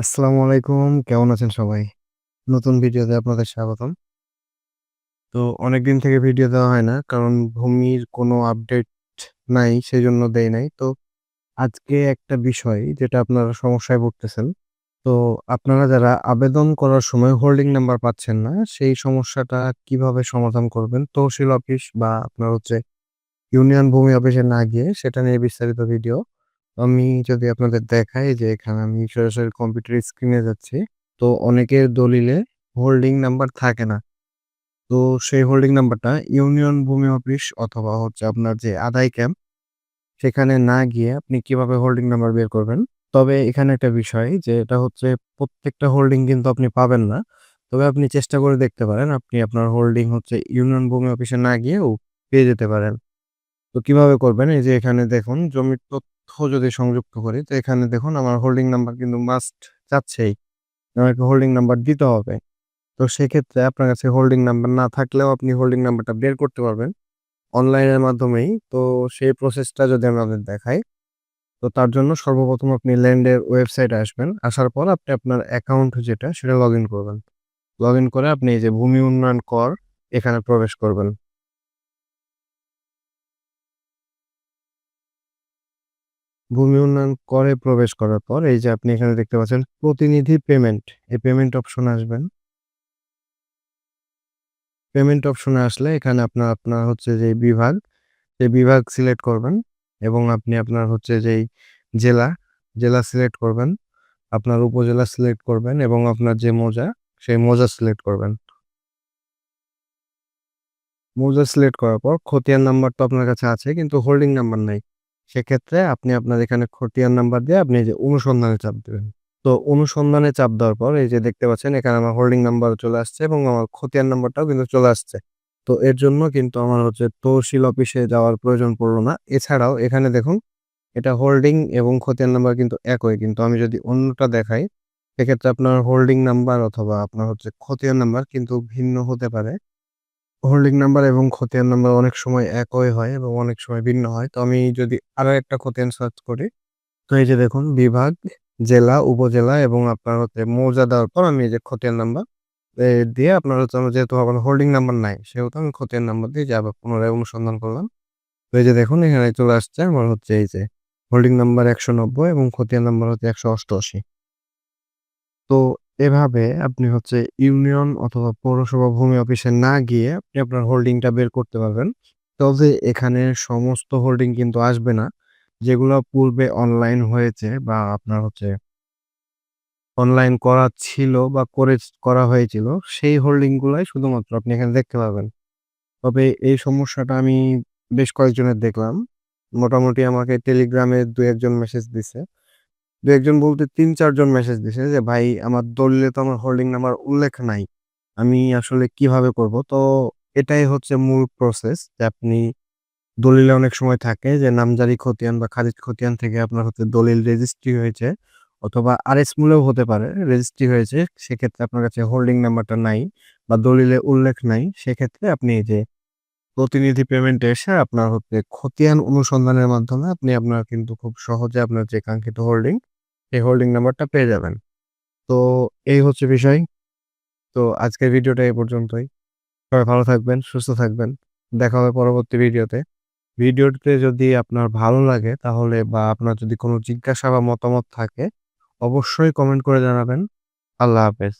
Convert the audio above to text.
আসসালামু আলাইকুম। কেমন আছেন সবাই? নতুন ভিডিওতে আপনাদের স্বাগতম। তো অনেকদিন থেকে ভিডিও দেওয়া হয় না। কারণ ভূমির কোনো আপডেট নাই, সেজন্য দেই নাই। তো আজকে একটা বিষয় যেটা আপনারা সমস্যায় পড়তেছেন। তো আপনারা যারা আবেদন করার সময় হোল্ডিং নাম্বার পাচ্ছেন না, সেই সমস্যাটা কীভাবে সমাধান করবেন? তহসিল অফিস বা আপনার হচ্ছে ইউনিয়ন ভূমি অফিসে না গিয়ে সেটা নিয়ে বিস্তারিত ভিডিও। আমি যদি আপনাদের দেখাই যে এখানে আমি সরাসরি কম্পিউটার স্ক্রিনে যাচ্ছি। তো অনেকের দলিলে হোল্ডিং নাম্বার থাকে না। তো সেই হোল্ডিং নাম্বারটা ইউনিয়ন ভূমি অফিস অথবা হচ্ছে আপনার যে আদায় ক্যাম্প সেখানে না গিয়ে আপনি কীভাবে হোল্ডিং নাম্বার বের করবেন? তবে এখানে একটা বিষয় যে এটা হচ্ছে প্রত্যেকটা হোল্ডিং কিন্তু আপনি পাবেন না। তবে আপনি চেষ্টা করে দেখতে পারেন। আপনি আপনার হোল্ডিং হচ্ছে ইউনিয়ন ভূমি অফিসে না গিয়েও পেয়ে যেতে পারেন। তো কীভাবে করবেন? এই যে এখানে দেখুন, জমির তথ্য যদি সংযুক্ত করি, তো এখানে দেখুন আমার হোল্ডিং নাম্বার কিন্তু মাস্ট চাচ্ছেই। আমাকে হোল্ডিং নাম্বার দিতে হবে। তো সেক্ষেত্রে আপনার কাছে হোল্ডিং নাম্বার না থাকলেও আপনি হোল্ডিং নাম্বারটা বের করতে পারবেন অনলাইনের মাধ্যমেই। তো সেই প্রসেসটা যদি আমি আপনাদের দেখাই, তো তার জন্য সর্বপ্রথম আপনি ল্যান্ডের ওয়েবসাইটে আসবেন। আসার পর আপনি আপনার অ্যাকাউন্ট যেটা সেটা লগইন করবেন। লগইন করে আপনি এই যে ভূমি উন্নয়ন কর এখানে প্রবেশ করবেন। ভূমি উন্নয়ন করে প্রবেশ করার পর এই যে আপনি এখানে দেখতে পাচ্ছেন প্রতিনিধি পেমেন্ট, এই পেমেন্ট অপশন আসবেন। পেমেন্ট অপশনে আসলে এখানে আপনার আপনার হচ্ছে যে বিভাগ, সেই বিভাগ সিলেক্ট করবেন এবং আপনি আপনার হচ্ছে যেই জেলা, জেলা সিলেক্ট করবেন। আপনার উপজেলা সিলেক্ট করবেন এবং আপনার যে মোজা সেই মোজা সিলেক্ট করবেন। মোজা সিলেক্ট করার পর খতিয়ান নাম্বার তো আপনার কাছে আছে কিন্তু হোল্ডিং নাম্বার নাই। সেক্ষেত্রে আপনি আপনার এখানে খতিয়ান নাম্বার দিয়ে আপনি যে অনুসন্ধানে চাপ দেবেন তো অনুসন্ধানে চাপ দেওয়ার পর এই যে দেখতে পাচ্ছেন এখানে আমার হোল্ডিং নাম্বার চলে আসছে এবং আমার খতিয়ান নাম্বারটাও কিন্তু চলে আসছে। তো এর জন্য কিন্তু আমার হচ্ছে তহসিল অফিসে যাওয়ার প্রয়োজন পড়ল না। এছাড়াও এখানে দেখুন এটা হোল্ডিং এবং খতিয়ান নাম্বার কিন্তু একই। কিন্তু আমি যদি অন্যটা দেখাই, সেক্ষেত্রে আপনার হোল্ডিং নাম্বার অথবা আপনার হচ্ছে খতিয়ান নাম্বার কিন্তু ভিন্ন হতে পারে। হোল্ডিং নাম্বার এবং খতিয়ান নাম্বার অনেক সময় একই হয় এবং অনেক সময় ভিন্ন হয়। তো আমি যদি আরও একটা খতিয়ান সার্চ করি, তো এই যে দেখুন বিভাগ, জেলা, উপজেলা এবং আপনার হচ্ছে মৌজা দেওয়ার পর আমি এই যে খতিয়ান নাম্বার দিয়ে আপনার হচ্ছে আমার যেহেতু আমার হোল্ডিং নাম্বার নাই, সেহেতু আমি খতিয়ান নাম্বার দিয়ে যে আবার পুনরায় অনুসন্ধান করলাম। তো এই যে দেখুন এখানে চলে আসছে আমার হচ্ছে এই যে হোল্ডিং নাম্বার ১৯০ এবং খতিয়ান নাম্বার হচ্ছে ১৮৮। তো এভাবে আপনি হচ্ছে ইউনিয়ন অথবা পৌরসভা ভূমি অফিসে না গিয়ে আপনি আপনার হোল্ডিংটা বের করতে পারবেন। তবে এখানে সমস্ত হোল্ডিং কিন্তু আসবে না। যেগুলো পূর্বে অনলাইন হয়েছে বা আপনার হচ্ছে অনলাইন করা ছিল বা করে করা হয়েছিল, সেই হোল্ডিং গুলাই শুধুমাত্র আপনি এখানে দেখতে পাবেন। তবে এই সমস্যাটা আমি বেশ কয়েকজনের দেখলাম। মোটামুটি আমাকে টেলিগ্রামে দু একজন মেসেজ দিছে। ২-১ জন বলতে তিন চারজন মেসেজ দিছে যে, "ভাই আমার দলিলে তো আমার হোল্ডিং নাম্বার উল্লেখ নাই। আমি আসলে কীভাবে করব?" তো এটাই হচ্ছে মূল প্রসেস যে আপনি দলিলে অনেক সময় থাকে যে নামজারি খতিয়ান বা খারিজ খতিয়ান থেকে আপনার হচ্ছে দলিল রেজিস্ট্রি হয়েছে অথবা আরএস মূলেও হতে পারে রেজিস্ট্রি হয়েছে। সেক্ষেত্রে আপনার কাছে হোল্ডিং নাম্বারটা নাই বা দলিলে উল্লেখ নাই। সেক্ষেত্রে আপনি এই যে প্রতিনিধি পেমেন্ট এসে আপনার হচ্ছে খতিয়ান অনুসন্ধানের মাধ্যমে আপনি আপনার কিন্তু খুব সহজে আপনার যে কাঙ্ক্ষিত হোল্ডিং, এই হোল্ডিং নাম্বারটা পেয়ে যাবেন। তো এই হচ্ছে বিষয়। তো আজকের ভিডিওটা এই পর্যন্তই। সবাই ভালো থাকবেন, সুস্থ থাকবেন। দেখা হবে পরবর্তী ভিডিওতে। ভিডিওটিতে যদি আপনার ভালো লাগে তাহলে বা আপনার যদি কোনো জিজ্ঞাসা বা মতামত থাকে, অবশ্যই কমেন্ট করে জানাবেন। আল্লাহ হাফেজ।